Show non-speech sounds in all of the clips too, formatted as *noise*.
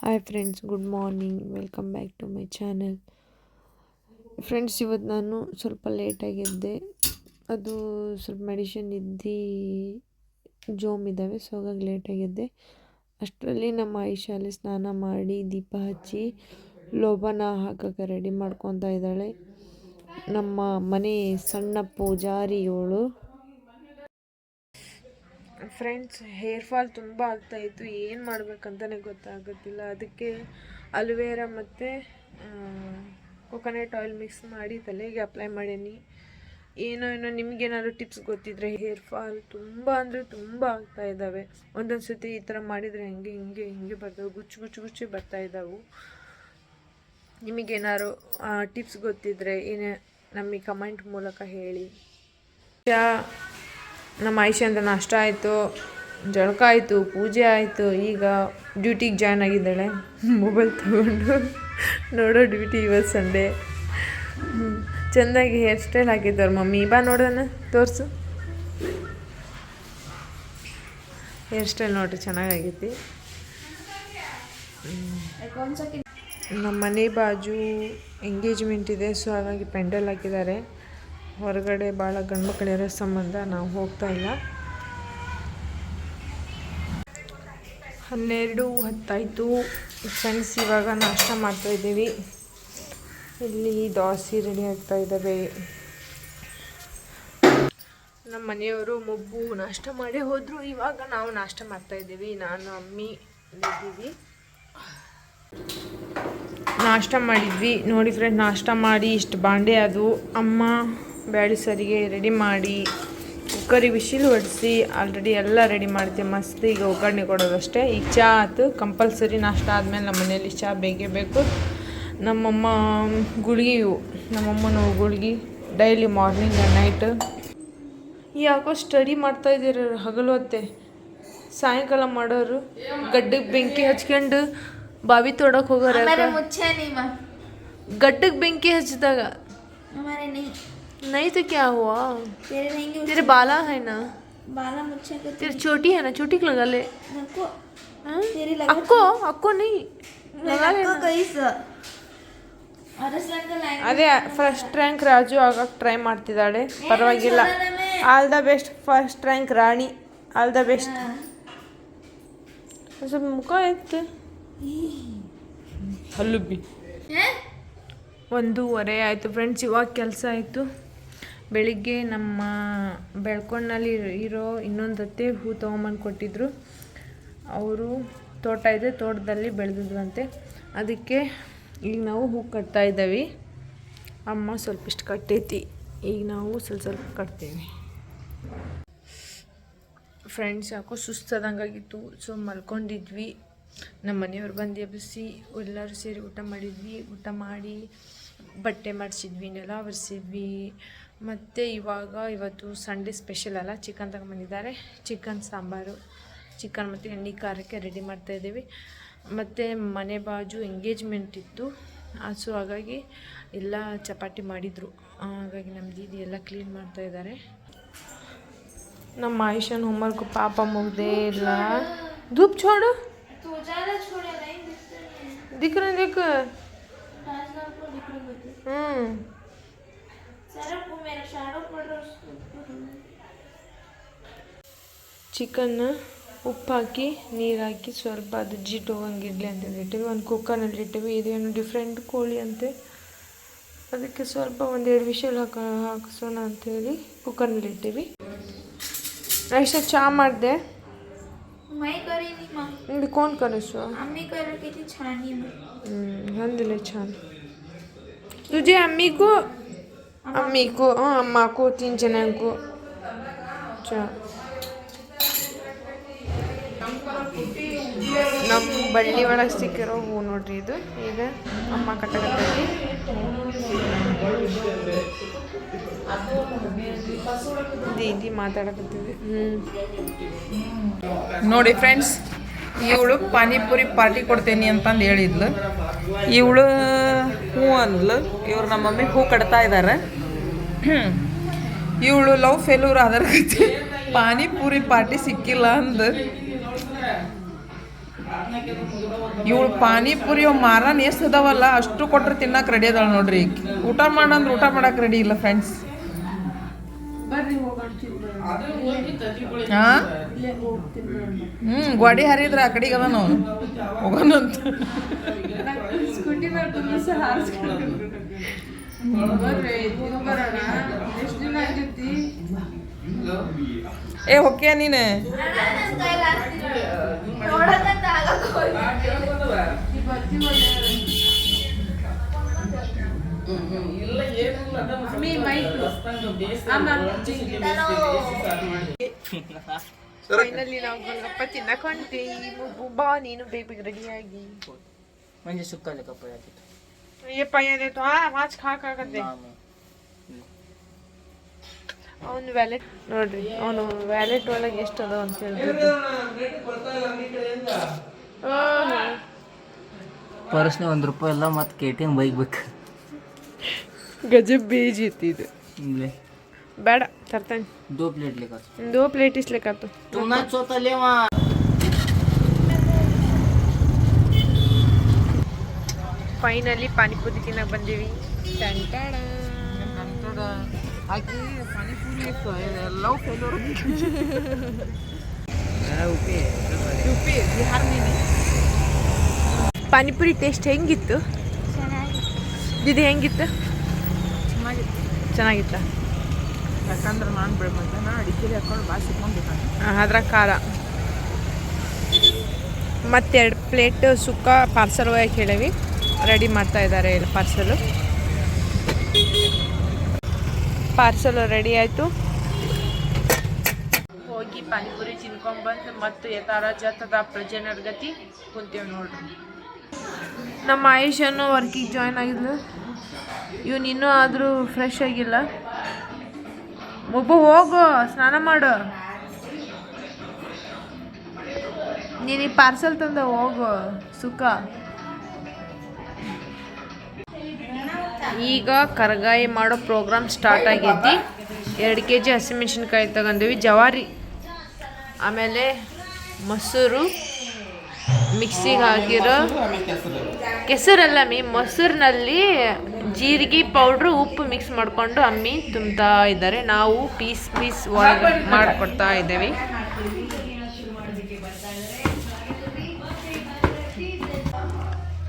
Hi friends good morning welcome back to my channel friends ಇವತ್ತು ನಾನು ಸ್ವಲ್ಪ ಲೇಟಾಗೆದ್ದೆ ಅದು ಸ್ವಲ್ಪ ಮೆಡಿಷನ್ ಇದ್ದು ಜೋಮ್ ಇದ್ದಾವೆ ಸೊ ಹಾಗಾಗಿ ಲೇಟಾಗಿದ್ದೆ ಅಷ್ಟರಲ್ಲಿ ನಮ್ಮ ಐಶಾಲೆ ಸ್ನಾನ ಮಾಡಿ, ದೀಪ ಹಚ್ಚಿ ಲೋಬನ ಹಾಕೋಕ್ಕೆ ರೆಡಿ ಮಾಡ್ಕೊತಾ ಇದ್ದಾಳೆ. ನಮ್ಮ ಮನೆ ಸಣ್ಣ ಪೂಜಾರಿಯವಳು ಫ್ರೆಂಡ್ಸ್ ಹೇರ್ ಫಾಲ್ ತುಂಬ ಆಗ್ತಾಯಿತ್ತು ಏನು ಮಾಡಬೇಕಂತಲೇ ಗೊತ್ತಾಗೋದಿಲ್ಲ. ಅದಕ್ಕೆ ಅಲುವೇರಾ ಮತ್ತು ಕೊಕೊನೆಟ್ ಆಯಿಲ್ ಮಿಕ್ಸ್ ಮಾಡಿ ತಲೆಗೆ ಅಪ್ಲೈ ಮಾಡೀನಿ. ಏನೋ ಏನೋ ನಿಮಗೇನಾದ್ರು ಟಿಪ್ಸ್ ಗೊತ್ತಿದ್ರೆ ಹೇರ್ ಫಾಲ್ ತುಂಬ ಅಂದರೆ ತುಂಬ ಆಗ್ತಾ ಇದ್ದಾವೆ ಒಂದೊಂದು ಸತಿ ಈ ಥರ ಮಾಡಿದರೆ ಹಿಂಗೆ ಹಿಂಗೆ ಹಿಂಗೆ ಬರ್ತಾವೆ. ಗುಚ್ಚು ಗುಚ್ಚು, ಗುಚ್ಚಿ ಬರ್ತಾ ಇದ್ದಾವೆ ನಿಮಗೇನಾದ್ರು ಟಿಪ್ಸ್ ಗೊತ್ತಿದ್ರೆ ಏನೇ, ನಮಗೆ ಕಮೆಂಟ್ ಮೂಲಕ ಹೇಳಿ. ನಮ್ಮ ಆಯುಷ್ಯಂದ ನಾಷ್ಟ ಆಯಿತು, ಜಳಕ ಆಯಿತು, ಪೂಜೆ ಆಯಿತು, ಈಗ ಡ್ಯೂಟಿಗೆ ಜಾಯ್ನ್ ಆಗಿದ್ದಾಳೆ. ಮೊಬೈಲ್ ತೊಗೊಂಡು ನೋಡೋ ಡ್ಯೂಟಿ ಇವತ್ತು ಸಂಡೇ ಚೆಂದಾಗಿ ಹೇರ್ ಸ್ಟೈಲ್ ಹಾಕಿದ್ದಾರೆ ಮಮ್ಮಿ. ಬಾ ನೋಡೋಣ, ತೋರಿಸು. ಹೇರ್ ಸ್ಟೈಲ್ ನೋಡ್ರಿ ಚೆನ್ನಾಗೈತಿ ನಮ್ಮ ಮನೆ ಬಾಜು ಎಂಗೇಜ್ಮೆಂಟ್ ಇದೆ ಸೊ ಹಾಗಾಗಿ ಪೆಂಡಲ್ ಹಾಕಿದ್ದಾರೆ. ಹೊರಗಡೆ ಭಾಳ ಗಂಡು ಮಕ್ಕಳಿರೋ ಸಂಬಂಧ ನಾವು ಹೋಗ್ತಾ ಇಲ್ಲ. ಹನ್ನೆರಡು ಹತ್ತಾಯಿತು. ಫ್ರೆಂಡ್ಸ್ ಇವಾಗ ನಾಷ್ಟ ಮಾಡ್ತಾ ಇದ್ದೀವಿ. ಇಲ್ಲಿ ದೋಸೆ ರೆಡಿ ಆಗ್ತಾ ಇದ್ದಾವೆ. ನಮ್ಮ ಮನೆಯವರು ಮೊಬ್ಬು ನಾಷ್ಟ ಮಾಡಿ ಹೋದರು. ಇವಾಗ ನಾವು ನಾಷ್ಟ ಮಾಡ್ತಾ ಇದ್ದೀವಿ. ನಾನು, ಅಮ್ಮಿ ಇದ್ದೀವಿ. ನಾಷ್ಟ ಮಾಡಿದ್ವಿ. ನೋಡಿ ಫ್ರೆಂಡ್ ನಾಷ್ಟ ಮಾಡಿ ಇಷ್ಟು ಬಾಂಡೆ ಅದು. ಅಮ್ಮ ಬ್ಯಾಳಿ ಸರಿಗೆ ರೆಡಿ ಮಾಡಿ ಕುಕ್ಕರಿಗೆ ವಿಶಿಲ್ ಹೊಡಿಸಿ ಆಲ್ರೆಡಿ ಎಲ್ಲ ರೆಡಿ ಮಾಡ್ತೀವಿ. ಮಸ್ತ್ ಈಗ ಒಗ್ಗರಣೆ ಕೊಡೋದಷ್ಟೇ. ಈಗ ಚಹಾ ಆಯ್ತು. ಕಂಪಲ್ಸರಿ ನಾಷ್ಟ ಆದಮೇಲೆ ನಮ್ಮ ಮನೆಯಲ್ಲಿ ಚಹಾ ಬೇಕೇ ಬೇಕು. ನಮ್ಮಮ್ಮ ಗುಳಿಗೆ ಇವು ನಮ್ಮಮ್ಮನ ಗುಳಿಗೆ ಡೈಲಿ ಮಾರ್ನಿಂಗ್ ಆ್ಯಂಡ್ ನೈಟ್ ಯಾಕೋ ಸ್ಟಡಿ ಮಾಡ್ತಾ ಇದ್ದೀರ ಹಗಲು ಹೊತ್ತೆ ಸಾಯಂಕಾಲ ಮಾಡೋರು ಗಡ್ಡಕ್ಕೆ ಬೆಂಕಿ ಹಚ್ಕೊಂಡು ಬಾವಿ ತೋಡಕ್ಕೆ ಹೋಗೋರು ಗಡ್ಡಕ್ಕೆ ಬೆಂಕಿ ಹಚ್ಚಿದಾಗ? नहीं तो क्या हुआ तेरे रहेंगे तेरे बाला है ना बाला मुझे को तेरे छोटी है ना छोटी को लगा ले नको हाँ? तेरी लगा अक्को अक्को नहीं लगा ले नको कईस ಅರಸ್ ಅದೇ ಫಸ್ಟ್ ರ್ಯಾಂಕ್ ರಾಜು ಆಗಕ್ಕೆ ಟ್ರೈ ಮಾಡ್ತಿದ್ದಾಳೆ ಪರವಾಗಿಲ್ಲ all the best first rank Rani all the best ಸ್ವಲ್ಪ ಮುಖ ಇತ್ತು ಹಲ್ಲುಬ್ಬಿ ಒಂದೂವರೆ ಆಯಿತು ಫ್ರೆಂಡ್ಸ್ ಇವಾಗ ಕೆಲಸ ಆಯಿತು ಬೆಳಿಗ್ಗೆ ನಮ್ಮ ಬೆಳ್ಕೊಂಡಲ್ಲಿ ಇರೋ ಇನ್ನೊಂದು ಅತ್ತೆ ಹೂ ತೊಗೊಂಬಂದು ಕೊಟ್ಟಿದ್ರು. ಅವರು ತೋಟ ಇದೆ, ತೋಟದಲ್ಲಿ ಬೆಳೆದಿದ್ವಂತೆ ಅದಕ್ಕೆ ಈಗ ನಾವು ಹೂ ಕಟ್ತಾ ಇದ್ದೀವಿ. ಅಮ್ಮ ಸ್ವಲ್ಪ ಇಷ್ಟು ಕಟ್ಟೈತಿ. ಈಗ ನಾವು ಸ್ವಲ್ಪ ಸ್ವಲ್ಪ ಕಟ್ತೀವಿ. ಫ್ರೆಂಡ್ಸ್ ಯಾಕೋ ಸುಸ್ತದಂಗಾಗಿತ್ತು. ಸೊ ಮಲ್ಕೊಂಡಿದ್ವಿ. ನಮ್ಮ ಮನೆಯವ್ರು ಬಂದು ಎಬ್ಬಿಸಿ, ಎಲ್ಲರೂ ಸೇರಿ ಊಟ ಮಾಡಿದ್ವಿ. ಊಟ ಮಾಡಿ ಬಟ್ಟೆ ಮಾಡಿಸಿದ್ವಿ, ನೆಲ ಒರೆಸಿದ್ವಿ. ಮತ್ತು ಇವಾಗ ಇವತ್ತು ಸಂಡೇ ಸ್ಪೆಷಲ್ ಅಲ್ಲ ಚಿಕನ್ ತಗೊಂಬಂದಿದ್ದಾರೆ ಚಿಕನ್ ಸಾಂಬಾರು ಚಿಕನ್ ಮತ್ತು ಎಣ್ಣೆ ಖಾರಕ್ಕೆ ರೆಡಿ ಮಾಡ್ತಾಯಿದ್ದೀವಿ ಮತ್ತು ಮನೆ ಬಾಜು ಎಂಗೇಜ್ಮೆಂಟ್ ಇತ್ತು. ಸೊ ಹಾಗಾಗಿ ಎಲ್ಲ ಚಪಾತಿ ಮಾಡಿದರು. ಹಾಗಾಗಿ ನಮ್ಮ ದೀದಿ ಎಲ್ಲ ಕ್ಲೀನ್ ಮಾಡ್ತಾಯಿದ್ದಾರೆ ನಮ್ಮ ಆಯುಷನ್ ಹೋಮ್ವರ್ಕ್ ಪಾಪ ಮುಗ್ದೇ ಇಲ್ಲ. ಧೂಪ್ ಛೋಡು ದಿಕ್ಕ ಹ್ಞೂ ಚಿಕನ್ನ ಉಪ್ಪು ಹಾಕಿ ನೀರು ಹಾಕಿ ಸ್ವಲ್ಪ ಅದು ಜಿಟ್ಟು ಹೋಗಂಗಿರಲಿ ಅಂತ ಇಟ್ಟಿವಿ ಒಂದು ಕುಕ್ಕರ್ನಲ್ಲಿ ಇಟ್ಟಿವಿ. ಇದೇನು ಡಿಫ್ರೆಂಟ್ ಕೋಳಿ ಅಂತೆ. ಅದಕ್ಕೆ ಸ್ವಲ್ಪ ಒಂದೆರಡು ವಿಷಲ್ ಹಾಕ ಹಾಕಿಸೋಣ ಅಂತೇಳಿ ಕುಕ್ಕರ್ನಲ್ಲಿ ಇಟ್ಟಿವಿ. ಎಷ್ಟು ಚಾ ಮಾಡಿದೆ? ನಿಮಗೆ ಕೋನ್ ಕಲಿಸು ಹ್ಞೂ ಅಂದಿಲ್ಲ ಛಾನ್ ತುಜೆ ಅಮ್ಮಿಗೂ అమ్మీకు అమ్మకు తినకు ನಮ್ಮ ಬಳ್ಳಿ ಒಳಗೆ ಸಿಕ್ಕಿರೋ ಹೂ ನೋಡ್ರಿ ಇದು ಈಗ ಅಮ್ಮ ಕಟ್ಟಕತ್ತೈತಿ ದೀದಿ ಮಾತಾಡಕತ್ತಿದ್ವಿ ಹ್ಮ್. ನೋಡಿ ಫ್ರೆಂಡ್ಸ್ ಇವಳು ಪಾನಿಪುರಿ ಪಾರ್ಟಿ ಕೊಡ್ತೇನೆ ಅಂತಂದು ಹೇಳಿದ್ಲು. ಇವಳು ಹೂ ಅಂದ್ಲು. ಇವ್ರು ನಮ್ಮ ಮಮ್ಮಿ ಹೂ ಕಟ್ತಾ ಇದ್ದಾರೆ *clears throat* ಇವಳು ಲವ್ ಫೇಲ್ಯೂರ್ ಆದ್ರ ಪಾನಿಪುರಿ ಪಾರ್ಟಿ ಸಿಕ್ಕಿಲ್ಲ ಅಂದ. ಇವಳು ಪಾನಿಪುರಿ ಅವ್ ಮಾರನ್ ಎಷ್ಟು ಅದಾವಲ್ಲ, ಅಷ್ಟು ಕೊಟ್ರೆ ತಿನ್ನಕ್ಕೆ ರೆಡಿ ಅದಾಳ ನೋಡ್ರಿ. ಊಟ ಮಾಡಂದ್ರೆ ಊಟ ಮಾಡಕ್ಕೆ ರೆಡಿ ಇಲ್ಲ ಫ್ರೆಂಡ್ಸ್ ಹಾ ಹ್ಞೂ ಗೋಡಿ ಹರಿದ್ರ ಆ ಕಡೆಗೆ ಅದ ನಾವು ಹೋಗೋಣಂತ. ಸ್ಕೂಟಿ ಮೇಲೆ ಕುಂದ್ರಿಸಿ ಹಾರಿಸ್ಕೊಂಡು ಬರ್ರಿ ಎಷ್ಟು ದಿನ ಆಗೈತಿ ಏ ಹೊಕ್ಕೆ ನೀನು? ಫೈನಲಿ ನಾವು golgappa ತಿನ್ನಕೊಂಡ್ವಿ ಬಾ ನೀನು ಬೇಬಿ ರೆಡಿಯಾಗಿ म्हणजे सुकाले कपडे तिथं ಅಯ್ಯಪ್ಪ ಏನಾಯ್ತು ಹಾ ಮಾಚ್ ಹಾಕಾಗತ್ತೆ ಅವನು ವ್ಯಾಲೆಟ್ ನೋಡ್ರಿ ಅವನು ವ್ಯಾಲೆಟ್ ಒಳಗೆ ಎಷ್ಟು ಅದಾವ ಅಂತ ಹೇಳ್ಬಿಟ್ಟು ಪರ್ಸ್ನೇ ಒಂದು ರೂಪಾಯಿ ಎಲ್ಲ ಮತ್ತು ಕೆ ಟಿ ಎಮ್ ಬೈಕ್ ಬೇಕು ಗಜ ಬೀಜ ಇತ್ತು ಇಲ್ಲೇ ಬೇಡ ತರ್ತಾನೆ ದೋ ಪ್ಲೇಟ್ ಲೇಕ ಒಂದು ಪ್ಲೇಟ್ ಇಸ್ಲಿಕ್ಕತ್ತು तुम्हाला स्वतः लेवा ಫೈನಲಿ ಪಾನಿಪುರಿ ತಿನ್ನಕ್ ಬಂದೀವಿ. ಆಕಿ ಪಾನಿಪುರಿ ಎಲ್ಲವೂ ಫೇಲ್ಯೂರ್ ಪಾನಿಪುರಿ ಟೇಸ್ಟ್ ಹೆಂಗಿತ್ತು? ಇದು ಹೆಂಗಿತ್ತು? ಚೆನ್ನಾಗಿತ್ತ. ಯಾಕಂದ್ರೆ ನಾನು ಬೆಳಗ್ಗೆ ನಾ ಅಡಿಕೆಲಿ ಹಾಕೊಂಡು ಬಾಯಿ ಸಿಕ್ಕೊಂಡ್ಬೇಕಾನೆ ಅದ್ರ ಖಾರ. ಮತ್ತೆರಡು ಪ್ಲೇಟ್ ಸುಕ್ಕ ಪಾರ್ಸಲ್ ಒಯ್ಯಕ್ಕೆ ಹೇಳೀವಿ ರೆಡಿ ಮಾಡ್ತಾ ಇದ್ದಾರೆ ಇಲ್ಲಿ ಪಾರ್ಸಲು. ಪಾರ್ಸಲ್ ರೆಡಿ ಆಯಿತು. ಹೋಗಿ ಪಾನಿಪುರಿ ತಿನ್ಕೊಂಡ್ಬಂದು ಮತ್ತು ಯಥಾರ ಜತದ ಪ್ರಜೆನರ್ ಗತಿ ಕುಂತೇವೆ ನೋಡ್ರಿ. ನಮ್ಮ ಆಯುಷನ್ನು ವರ್ಕಿಗೆ ಜಾಯ್ನ್ ಆಗಿದ್ಲು. ಇವನು ಇನ್ನೂ ಆದರೂ ಫ್ರೆಶ್ ಆಗಿಲ್ಲ. ಒಬ್ಬ ಹೋಗು ಸ್ನಾನ ಮಾಡು. ನೀನು ಈ ಪಾರ್ಸಲ್ ತಂದ ಹೋಗು ಸುಖ. ಈಗ ಕರಗಾಯಿ ಮಾಡೋ ಪ್ರೋಗ್ರಾಮ್ ಸ್ಟಾರ್ಟ್ ಆಗೈತಿ ಎರಡು ಕೆ ಜಿ ಹಸಿಮೆಣ್ಸಿನ್ಕಾಯಿ ತಗೊಂಡಿವಿ. ಜವಾರಿ, ಆಮೇಲೆ ಮೊಸರು, ಮಿಕ್ಸಿಗೆ ಹಾಕಿರೋ ಕೆಸರಲ್ಲ ಮೀ, ಮೊಸರಿನಲ್ಲಿ ಜೀರಿಗೆ ಪೌಡ್ರು, ಉಪ್ಪು ಮಿಕ್ಸ್ ಮಾಡಿಕೊಂಡು ಅಮ್ಮಿ ತುಂಬ್ತಾ ಇದ್ದಾರೆ. ನಾವು ಪೀಸ್ ಪೀಸ್ ಒಳಗೆ ಮಾಡಿಕೊಡ್ತಾ ಇದ್ದೇವೆ.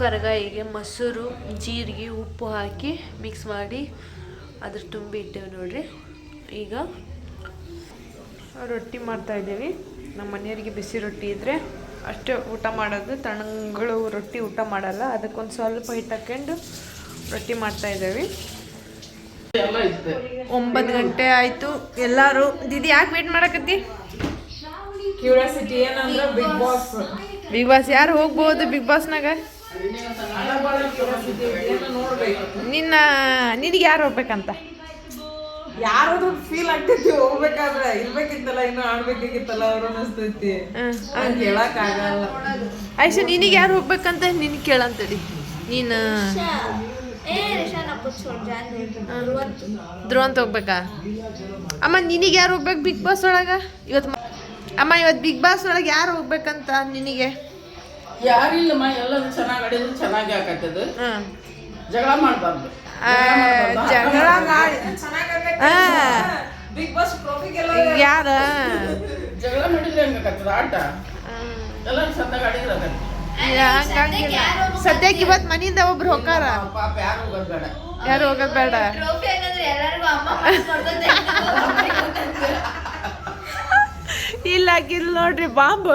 ಕರಗಾಯಿಗೆ ಮೊಸರು ಜೀರಿಗೆ ಉಪ್ಪು ಹಾಕಿ ಮಿಕ್ಸ್ ಮಾಡಿ ಅದ್ರ ತುಂಬಿ ಇಟ್ಟೇವೆ ನೋಡ್ರಿ. ಈಗ ರೊಟ್ಟಿ ಮಾಡ್ತಾ ಇದ್ದೀವಿ. ನಮ್ಮ ಮನೆಯವರಿಗೆ ಬಿಸಿ ರೊಟ್ಟಿ ಇದ್ದರೆ ಅಷ್ಟೇ ಊಟ ಮಾಡೋದು ತಣ್ಣಗಳು ರೊಟ್ಟಿ ಊಟ ಮಾಡಲ್ಲ. ಅದಕ್ಕೊಂದು ಸ್ವಲ್ಪ ಹಿಟ್ಟು ಹಾಕ್ಕೊಂಡು ರೊಟ್ಟಿ ಮಾಡ್ತಾ ಇದ್ದೇವೆ. ಒಂಬತ್ತು ಗಂಟೆ ಆಯಿತು. ಎಲ್ಲರೂ ದೀದಿ ಯಾಕೆ ವೇಟ್ ಮಾಡಕತ್ತಿ? ಕ್ಯೂರಿಯಾಸಿಟಿ ಏನಂದ್ರೆ ಬಿಗ್ ಬಾಸ್ ಬಿಗ್ ಬಾಸ್ ಯಾರು ಹೋಗ್ಬೋದು ಬಿಗ್ ಬಾಸ್ನಾಗ ನಿನ್ನ ನಿನಗೆ ಯಾರು ಹೋಗ್ಬೇಕಂತ? ಯಾರು ಫೀಲ್ ಆಗ್ತೈತಿ ಹೋಗ್ಬೇಕಾದ್ರೆ ಇರ್ಬೇಕಿತ್ತಲ್ಲ ಇನ್ನು ಆಡ್ಬೇಕಾಗಿತ್ತಲ್ಲ ಅವ್ರು ಅನಿಸ್ತೈತಿ. ಹಂಗೆ ಹೇಳಕ್ ಆಗಲ್ಲ ಆಯ್ತು ನಿನಗೆ ಯಾರು ಹೋಗ್ಬೇಕಂತ ನಿನ್ ಕೇಳಂತಡಿ ನೀನು ಧ್ರುವಂತ ಹೋಗ್ಬೇಕಾ? ಅಮ್ಮ ನಿನಗೆ ಯಾರು ಹೋಗ್ಬೇಕು ಬಿಗ್ ಬಾಸ್ ಒಳಗ? ಇವತ್ತು ಅಮ್ಮ ಇವತ್ತು ಬಿಗ್ ಬಾಸ್ ಒಳಗೆ ಯಾರು ಹೋಗ್ಬೇಕಂತ ನಿನಗೆ? ಯಾರಿಲ್ಲಮ್ಮ ಎಲ್ಲರೂ ಚೆನ್ನಾಗಿ ಅಡಿದ್ರು ಚೆನ್ನಾಗಿ ಆಕತ್ತದು. ಜಗಳ ಮಾಡಬಾರ್ದು. ಜಗಳ ಮಾಡಿ ಬಿಗ್ ಬಾಸ್ ಟ್ರೋಫಿಗೆಲ್ಲ ಯಾರ? ಜಗಳ ಮಾಡಿದ್ರೆ ಹೆಂಗಾಕತ್ತದ ಆಟ. ಎಲ್ಲರೂ ಚೆನ್ನಾಗಿ ಆಗತ್ತೆ ಸದ್ಯಕ್ಕೆ ಇವತ್ತು ಮನೆಯಿಂದ ಒಬ್ರು ಹೋಗಾರ ಪಾಪ ಯಾರು ಹೋಗೋದ್ ಬೇಡ *laughs* ಯಾರು ಹೋಗೋದ್ ಬೇಡ ಟ್ರೋಫಿ ಹಂಗಂದ್ರೆ ಎಲ್ಲರಿಗೂ ಅಮ್ಮ ಪಾಸ್ ಮಾಡ್ದಂತೆ ಇಲ್ಲ ಹಾಕಿಲ್ ನೋಡ್ರಿ ಬಾಂಬ್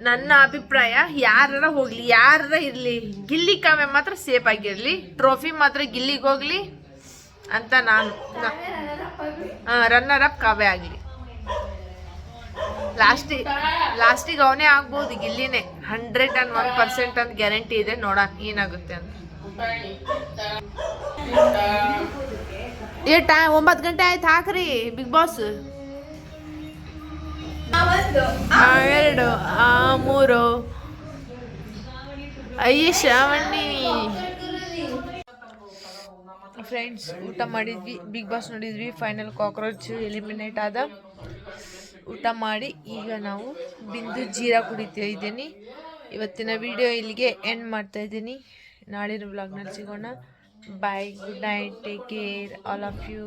ನನ್ನ ಅಭಿಪ್ರಾಯ ಯಾರ ಹೋಗ್ಲಿ ಯಾರ ಇರ್ಲಿ ಗಿಲ್ಲಿ ಕಾವ್ಯ ಮಾತ್ರ ಸೇಫ್ ಆಗಿರ್ಲಿ ಟ್ರೋಫಿ ಮಾತ್ರ ಗಿಲ್ಲಿಗೆ ಹೋಗ್ಲಿ ಅಂತ ನಾನು ರನ್ನರ್ ಅಪ್ ಕಾವ್ಯ ಆಗಲಿ ಲಾಸ್ಟಿಗೆ ಲಾಸ್ಟಿಗೆ ಅವನೇ ಆಗ್ಬೋದು ಇಲ್ಲಿನೇ ಹಂಡ್ರೆಡ್ ಅಂಡ್ ಒನ್ ಪರ್ಸೆಂಟ್ ಅಂತ ಗ್ಯಾರಂಟಿ ಇದೆ. ನೋಡೋಣ, ಏನಾಗುತ್ತೆ ಅಂತ. ಏ ಟೈಮ್ ಒಂಬತ್ತು ಗಂಟೆ ಆಯ್ತು, ಹಾಕ್ರಿ, ಬಿಗ್ ಬಾಸ್. ಎರಡು, ಆ, ಮೂರು. ಅಯ್ಯ, ಶ್ರಾವಣಿ. ಫ್ರೆಂಡ್ಸ್ ಊಟ ಮಾಡಿದ್ವಿ, ಬಿಗ್ ಬಾಸ್ ನೋಡಿದ್ವಿ ಫೈನಲ್ ಕಾಕ್ರೋಚ್ ಎಲಿಮಿನೇಟ್ ಆದ. ಊಟ ಮಾಡಿ, ಈಗ ನಾವು ಬಿಂದು ಜೀರಾ ಕುಡಿತಾ ಇದ್ದೀನಿ. ಇವತ್ತಿನ ವಿಡಿಯೋ ಇಲ್ಲಿಗೆ ಎಂಡ್ ಮಾಡ್ತಾ ಇದ್ದೀನಿ. ನಾಳಿನ ವ್ಲಾಗ್ನಲ್ಲಿ ಸಿಗೋಣ. Bye good night take care all of you